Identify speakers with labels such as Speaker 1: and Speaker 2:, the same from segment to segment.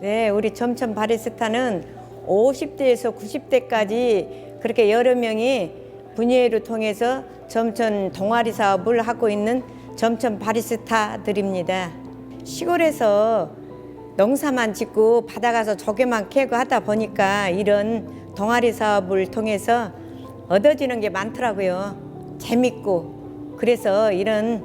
Speaker 1: 네, 우리 점점 바리스타는 50대에서 90대까지 그렇게 여러 명이 분야를 통해서 점천 동아리 사업을 하고 있는 점천 바리스타들입니다. 시골에서 농사만 짓고 바다 가서 조개만 캐고 하다 보니까 이런 동아리 사업을 통해서 얻어지는 게 많더라고요. 재밌고 그래서 이런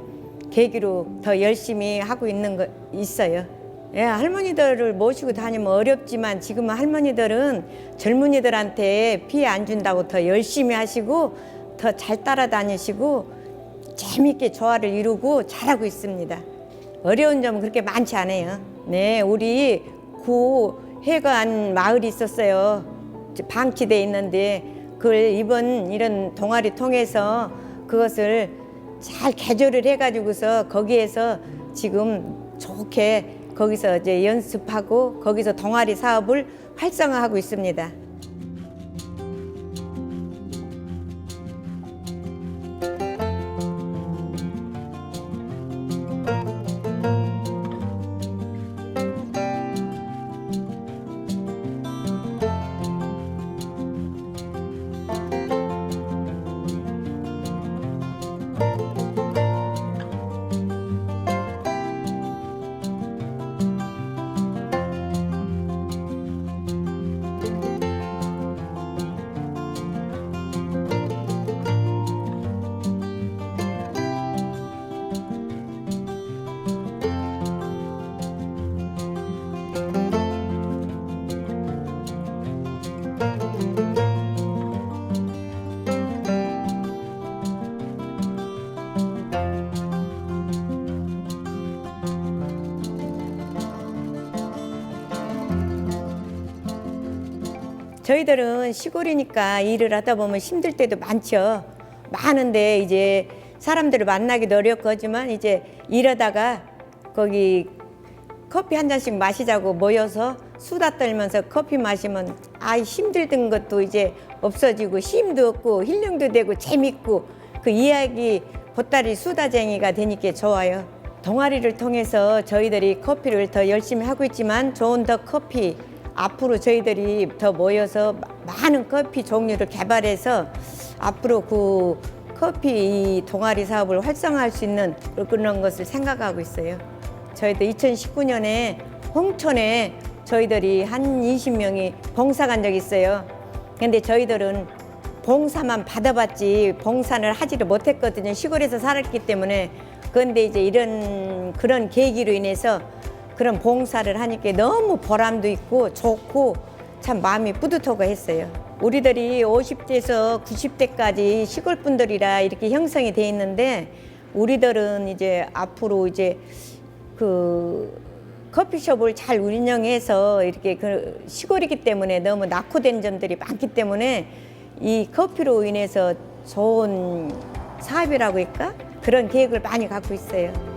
Speaker 1: 계기로 더 열심히 하고 있는 거 있어요. 예, 할머니들을 모시고 다니면 어렵지만 지금은 할머니들은 젊은이들한테 피해 안 준다고 더 열심히 하시고 더 잘 따라다니시고 재밌게 조화를 이루고 잘하고 있습니다. 어려운 점은 그렇게 많지 않아요. 네, 우리 구 해관 마을이 있었어요. 저 방치돼 있는데 그걸 이번 이런 동아리 통해서 그것을 잘 개조를 해가지고서 거기에서 지금 좋게 거기서 이제 연습하고 거기서 동아리 사업을 활성화하고 있습니다. 저희들은 시골이니까 일을 하다 보면 힘들 때도 많죠. 많은데 이제 사람들을 만나기도 어렵고 하지만 이제 일하다가 거기 커피 한 잔씩 마시자고 모여서 수다 떨면서 커피 마시면 아 힘들던 것도 이제 없어지고 힘도 없고 힐링도 되고 재밌고 그 이야기 보따리 수다쟁이가 되니까 좋아요. 동아리를 통해서 저희들이 커피를 더 열심히 하고 있지만 좋은 더 커피 앞으로 저희들이 더 모여서 많은 커피 종류를 개발해서 앞으로 그 커피 이 동아리 사업을 활성화할 수 있는 그런 것을 생각하고 있어요. 저희도 2019년에 홍천에 저희들이 한 20명이 봉사 간 적이 있어요. 근데 저희들은 봉사만 받아봤지 봉사를 하지를 못했거든요. 시골에서 살았기 때문에. 그런데 이제 이런 그런 계기로 인해서 그런 봉사를 하니까 너무 보람도 있고 좋고 참 마음이 뿌듯하고 했어요. 우리들이 50대에서 90대까지 시골 분들이라 이렇게 형성이 돼 있는데 우리들은 이제 앞으로 이제 그 커피숍을 잘 운영해서 이렇게 그 시골이기 때문에 너무 낙후된 점들이 많기 때문에 이 커피로 인해서 좋은 사업이라고 할까? 그런 계획을 많이 갖고 있어요.